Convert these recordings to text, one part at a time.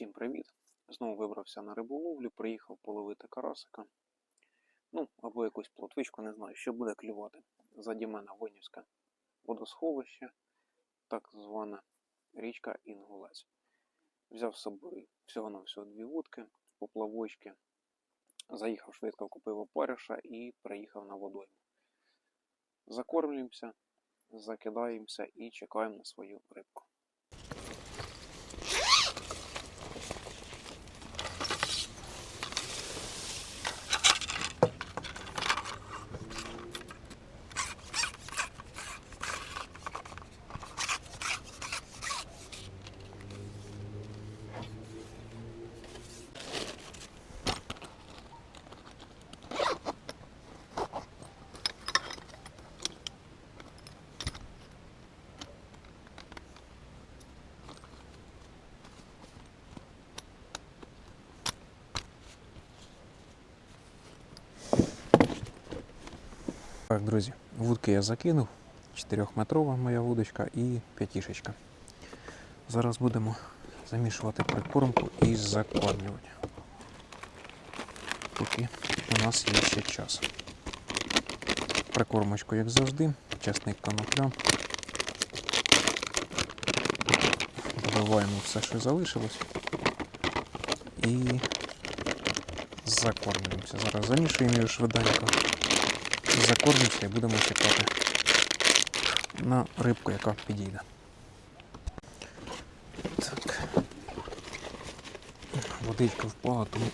Всім привіт! Знову вибрався на риболовлю, приїхав половити карасика. Ну, або якусь плотвичку, не знаю, що буде клювати. Заді мене Винівське водосховище, так звана річка Інгулець. Взяв з собою всього на всього дві вудки, поплавочки. Заїхав швидко, купив опариша і приїхав на водойму. Закормлюємося, закидаємося і чекаємо на свою рибку. Так, друзі, вудки я закинув. 4-метрова моя вудочка і п'ятішечка. Зараз будемо замішувати прикормку і закормлювати. Поки у нас є ще час. Прикормочку, як завжди, чесник конопля. Доливаємо все, що залишилось. І закормлюємося. Зараз замішуємо її швиденько закормимося і будемо чекати на рибку, яка підійде. Так. Водичка впала, тому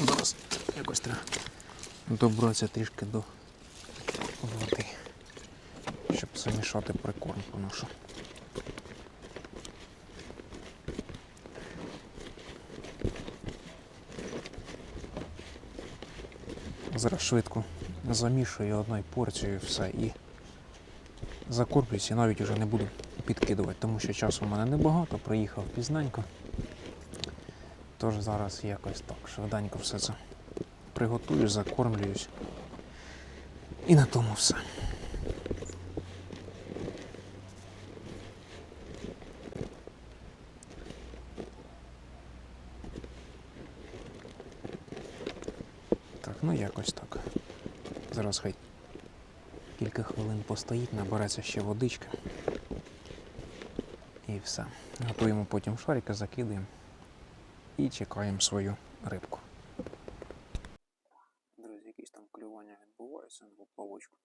зараз якось треба добратися трішки до води, щоб замішати прикормку нашу. Зараз швидко замішую одною порцією все і закорплюсь і навіть вже не буду підкидувати, тому що часу в мене небагато, приїхав пізненько. Тож зараз якось так швиденько все це приготую, закормлююсь. І на тому все. Так, ну якось так. Зараз хай кілька хвилин постоїть, набереться ще водички. І все. Готуємо потім шарики, закидаємо і чекаємо свою рибку. Друзі, якісь там клювання відбуваються на поплавочку.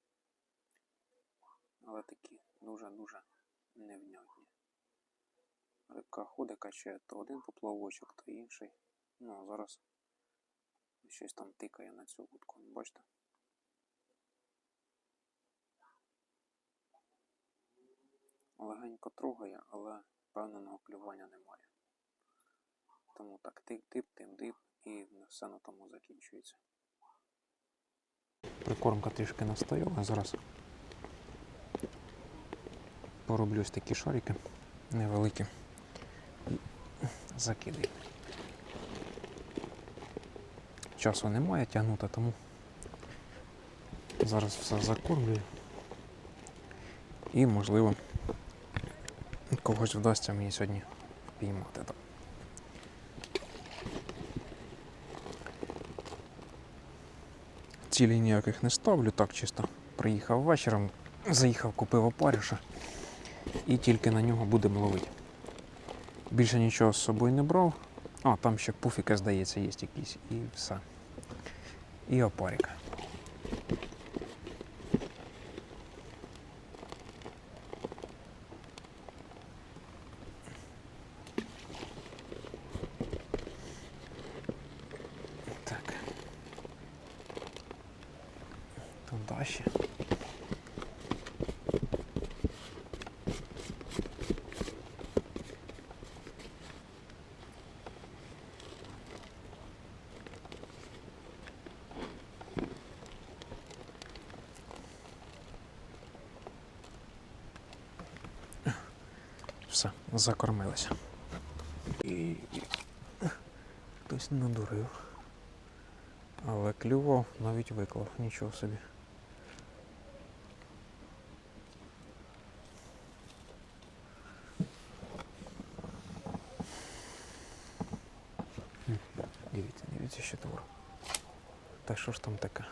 Але такі дуже-дуже невнятні. Рибка ходить, качає то один поплавочок, то інший. Ну а зараз щось там тикає на цю вудку. Бачите? Легенько трогає, але певного клювання немає. Тому так тип-тип, тим-дип і все на тому закінчується. Прикормка трішки настояла, зараз пороблю ось такі шарики невеликі і закидаю. Часу немає тягнути, тому зараз все закормлюю. І можливо когось вдасться мені сьогодні впіймати. Так. Цілі ніяких не ставлю, так чисто приїхав вечором, заїхав, купив опаріша і тільки на нього будемо ловити. Більше нічого з собою не брав. А, там ще пуфіки, здається, є якісь і все. І опарик. закормилися. І хтось надурив. Але клював, навіть виклав, нічого собі. Дивіться, дивіться, що твор. Та що ж там таке?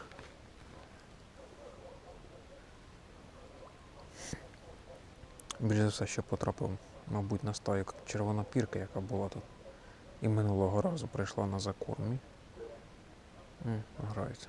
Більше за все, що потрапив мабуть, на стаю червонопірки, яка була тут. І минулого разу прийшла на закорм. і, м, Грається.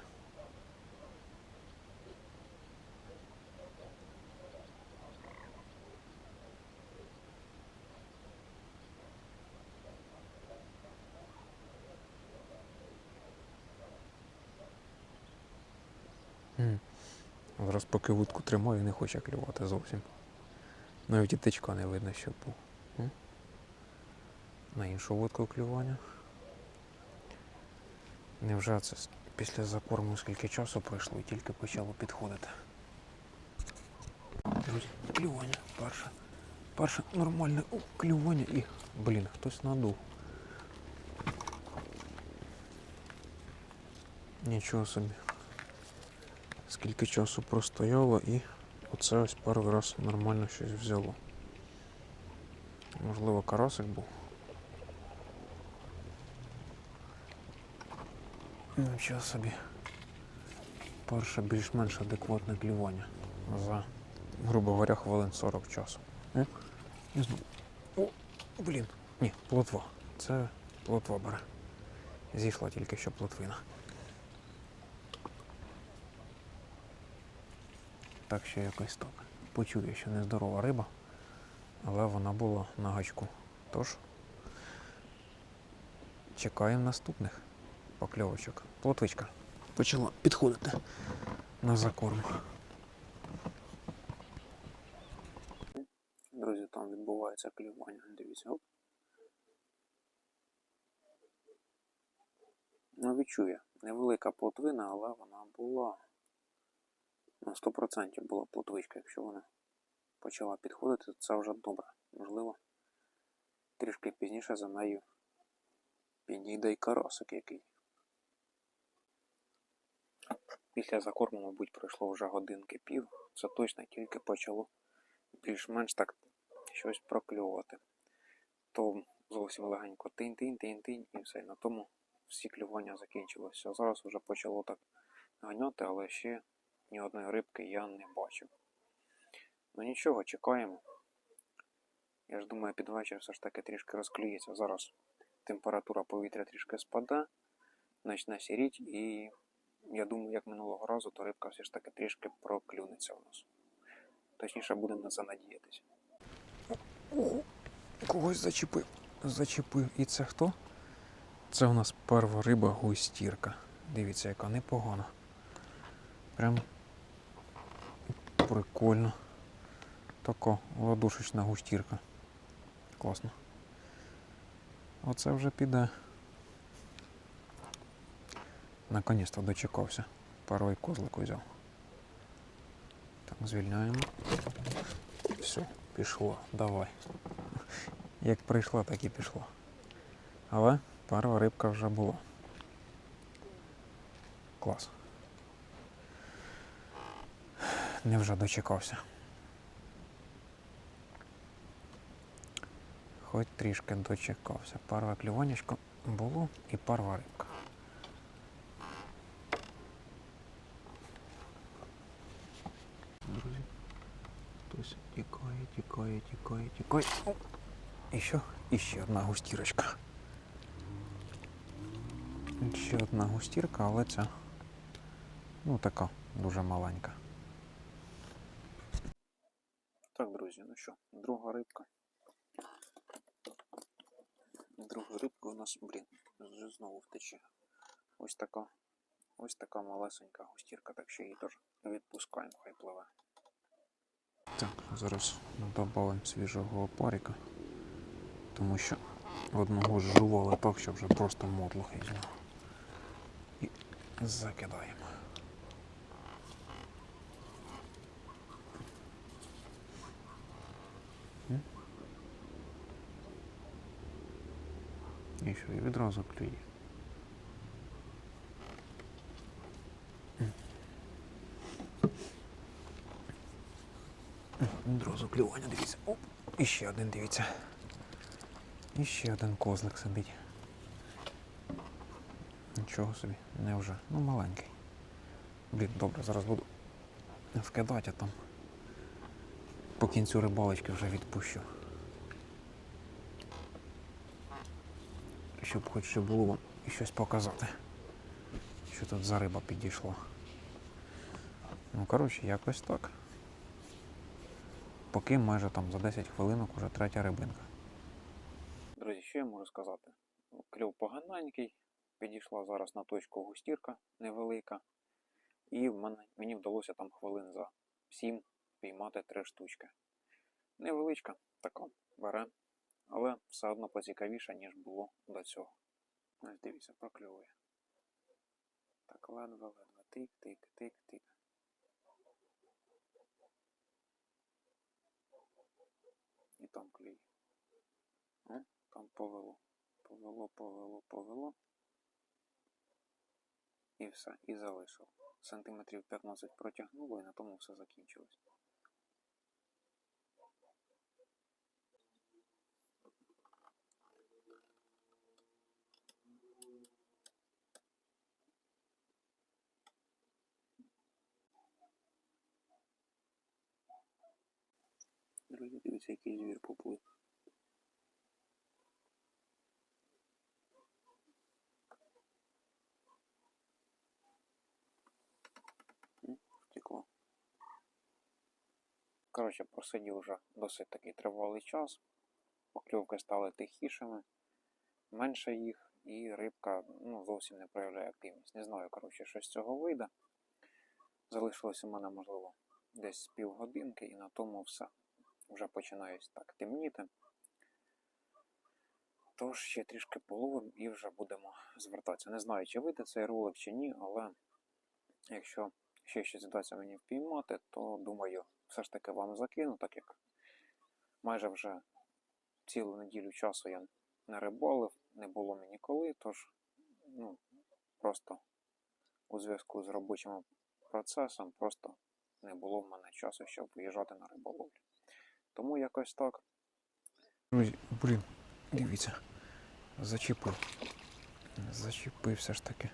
Зараз поки вудку тримаю, не хоче клювати зовсім. Навіть і тичка не видно, що був. На іншу вудку клювання. Невже це після закорму скільки часу пройшло і тільки почало підходити? Друзі, клювання перше. Перше нормальне о, клювання і. Блін, хтось надув. Нічого собі. Скільки часу простояло і оце ось перший раз нормально щось взяло. Можливо, карасик був. Нічого собі. Перше більш-менш адекватне клювання за, грубо говоря, хвилин 40 часу. О, не знаю. О, блін. Ні, плотва. Це плотва бере. Зійшла тільки що плотвина. Так що якось так. Почув я, що нездорова риба, але вона була на гачку. Тож чекаємо наступних покльовочок. Плотвичка почала підходити на закорм. Друзі, там відбувається клювання. Дивіться, оп. Ну, відчує. Невелика плотвина, але вона була. На 100% була плотвичка, якщо вона почала підходити, то це вже добре. Можливо, трішки пізніше за нею підійде й карасик який. Після закорму, мабуть, пройшло вже годинки пів. Це точно тільки почало більш-менш так щось прокльовувати. То зовсім легенько тинь-тинь-тинь-тинь і все. На тому всі клювання закінчилося. Зараз вже почало так ганяти, але ще ні одної рибки я не бачив. Ну нічого, чекаємо. Я ж думаю, під вечір все ж таки трішки розклюється. Зараз температура повітря трішки спаде, почне сіріть, і я думаю, як минулого разу, то рибка все ж таки трішки проклюнеться у нас. Точніше, будемо на це надіятися. Ого, когось зачепив. Зачепив. І це хто? Це у нас перша риба густірка. Дивіться, яка непогана. Прям прикольно. Така ладошечна густірка. Класно. Оце вже піде. Наконець-то дочекався. Перший козлик взяв. Так, звільняємо. Все, пішло. Давай. Як прийшла, так і пішло. Але перша рибка вже була. Клас. Невже дочекався. Хоч трішки дочекався. Перше клюванечко було і перша рибка. Друзі, хтось тікає, тікає, тікає, тікає. І що? І ще одна густірочка. Ще одна густірка, але ця ну така дуже маленька. Так, друзі, ну що, друга рибка. Друга рибка у нас, блін, знову втече. Ось така. Ось така малесенька густірка, так що її теж відпускаємо, хай пливе. Так, зараз додаємо свіжого опарика, тому що одного жували так, що вже просто мотлох із нього. І закидаємо. І що, і відразу клює. Відразу клювання, дивіться. Оп, і ще один, дивіться. І ще один козлик сидить. Нічого собі, не вже. Ну, маленький. Блін, добре, зараз буду вкидати, а там по кінцю рибалочки вже відпущу. Щоб хоч було вам щось показати. Що тут за риба підійшла. Ну, коротше, якось так. Поки майже там за 10 хвилинок уже третя рибинка. Друзі, що я можу сказати? Кльов поганенький, підійшла зараз на точку густірка невелика. І мені вдалося там хвилин за 7 піймати три штучки. Невеличка, така бере, але все одно поцікавіше, ніж було до цього. Ось дивіться, прокльовує. Так, ледве-ледве, тик-тик-тик-тик. І там клює. О, там повело. Повело, повело, повело. І все, і залишив. Сантиметрів 15 протягнуло і на тому все закінчилось. Друзі, дивіться, який звір поплив. Коротше, просидів вже досить такий тривалий час. Покльовки стали тихішими, менше їх, і рибка ну, зовсім не проявляє активність. Не знаю, коротше, що з цього вийде. Залишилось у мене, можливо, десь півгодинки, і на тому все. Вже починає так темніти. Тож ще трішки половим і вже будемо звертатися. Не знаю, чи вийде цей ролик, чи ні, але якщо ще щось вдасться мені впіймати, то думаю, все ж таки вам закину, так як майже вже цілу неділю часу я не рибалив, не було мені коли, тож ну, просто у зв'язку з робочим процесом просто не було в мене часу, щоб виїжджати на риболовлю. Тому якось так. Друзі, блін, дивіться, зачепив. Зачепив все ж таки.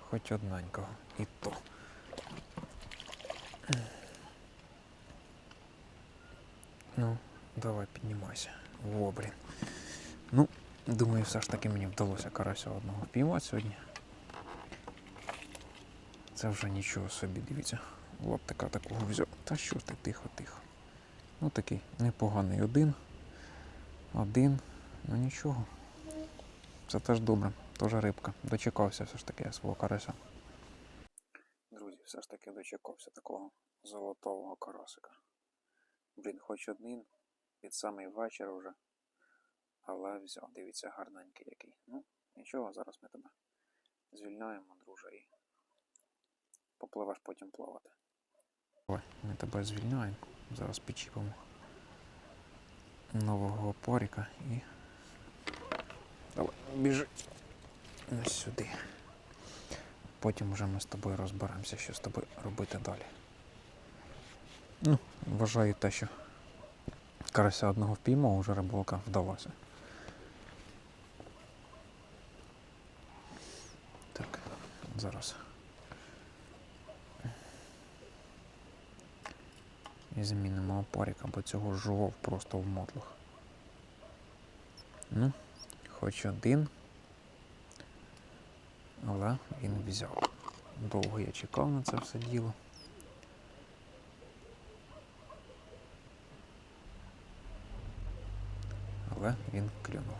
Хоч одненького. І то. Ну, давай піднімайся. Во, блін. Ну, думаю, все ж таки мені вдалося карася одного впіймати сьогодні. Це вже нічого собі, дивіться. Лаптика такого взяв. Та що ти, тихо, тихо. Ну такий непоганий один. Один. Ну нічого. Це теж добре. Теж рибка. Дочекався все ж таки я свого карася. Друзі, все ж таки дочекався такого золотого карасика. Блін, хоч один під самий вечір вже. Але взяв, дивіться, гарненький який. Ну, нічого, зараз ми тебе звільняємо, друже, і попливеш потім плавати. Ой, ми тебе звільняємо. Зараз підчіпимо нового опоріка і. Давай, біжи. Ось сюди. Потім вже ми з тобою розберемося, що з тобою робити далі. Ну, вважаю те, що карася одного впіймав, вже рибалка вдалася. Так, зараз. І змінимо опаріка, бо цього жував просто в мотлах. Ну, хоч один. Але він взяв. Довго я чекав на це все діло. Але він клюнув.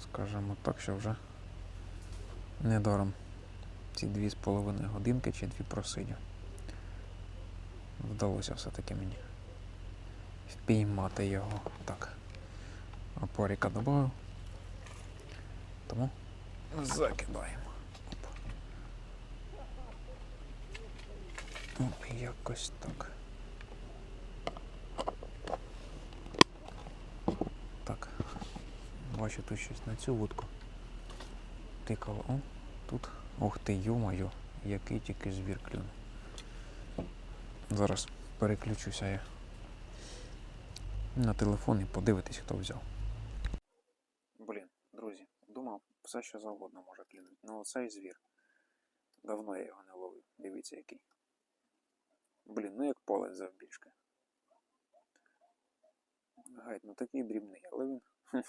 Скажемо так, що вже недаром ці дві з половиною годинки чи дві просидів. Вдалося все-таки мені впіймати його. Так. Опоріка додав. Тому закидаємо. Оп. Оп, якось так. Так. Бачу тут щось на цю вудку. Тикало. О, тут. Ух ти, йо-моє, який тільки звір клюнув. Зараз переключуся я на телефон і подивитись, хто взяв. Блін, друзі, думав, все що завгодно може клюнути. Ну оцей звір. Давно я його не ловив. Дивіться який. Блін, ну як полець завбільшки. Гайд, ну такий дрібний, але він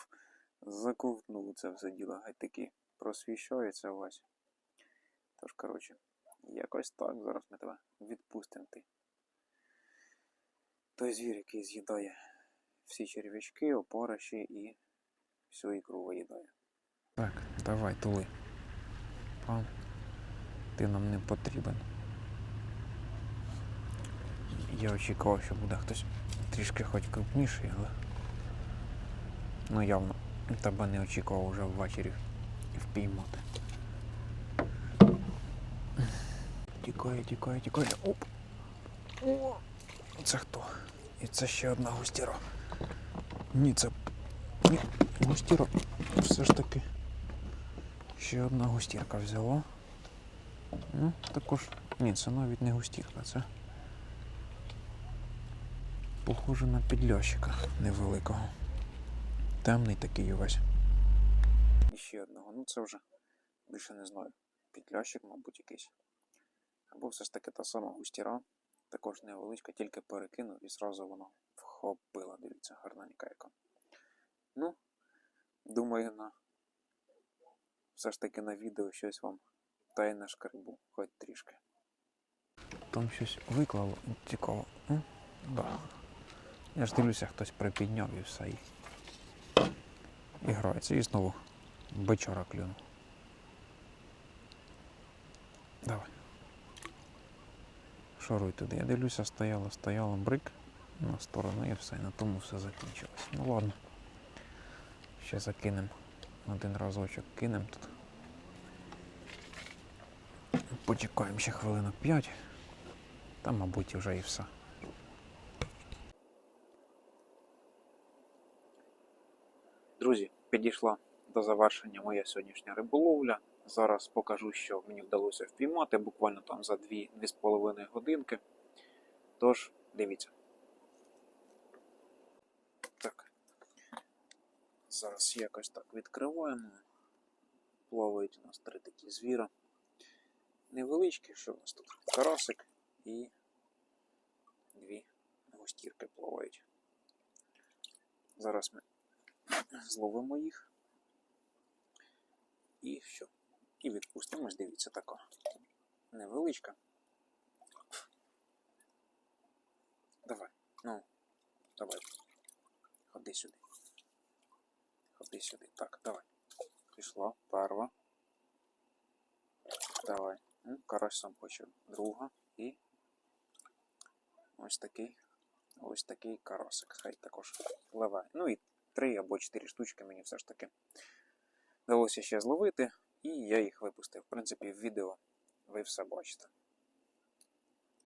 заковтнув це все діло. Гайд такий просвіщається весь. Тож, коротше, якось так. Зараз ми тебе відпустимо ти. Той звір, який з'їдає всі черв'ячки, опариші і всю ікру виїдає. Так, давай, тули. Пан, ти нам не потрібен. Я очікував, що буде хтось трішки хоч крупніший, але. Ну явно тебе не очікував вже ввечері впіймати. Тікає, тікає, тікає. Оп! О! Це хто? І це ще одна густіра. Ні, це. Ні, густіра. Все ж таки. Ще одна густірка взяла. Ну, також. Ні, це навіть не густірка, це. Похоже на підльощика невеликого. Темний такий увесь. І ще одного. Ну це вже більше не знаю. Підлящик, мабуть, якийсь. Або все ж таки та сама густіра. Також невеличка, тільки перекинув і зразу воно вхопила. Дивіться, гарненька яка. Ну, думаю, на все ж таки на відео щось вам та й на шкарбу, хоч трішки. Там щось виклало. Цікаво. М? Да. Я ж дивлюся, хтось припідняв і все. І, і грається. І знову бичара клюнув. Давай. Шоруй туди. Я дивлюся, стояла, стояла брик на сторону і все. На тому все закінчилось. Ну ладно. Ще закинемо. Один разочок кинемо тут. Почекаємо ще хвилинок 5. Та, мабуть, вже і все. Друзі, підійшла до завершення моя сьогоднішня риболовля. Зараз покажу, що мені вдалося впіймати буквально там за 2-2,5 годинки. Тож, дивіться. Так. Зараз якось так відкриваємо. Плавають у нас три такі звіра. Невеличкі, що у нас тут? Карасик і дві густірки плавають. Зараз ми зловимо їх. І що? І відпустимось, дивіться така невеличка. Давай, ну, давай. Ходи сюди. Ходи сюди. Так, давай. Пішла. Перва. Давай. Ну, карась сам хоче. Друга. І ось такий. Ось такий карасик. Хай також пливе. Ну і три або чотири штучки мені все ж таки вдалося ще зловити, і я їх випустив. В принципі, в відео ви все бачите.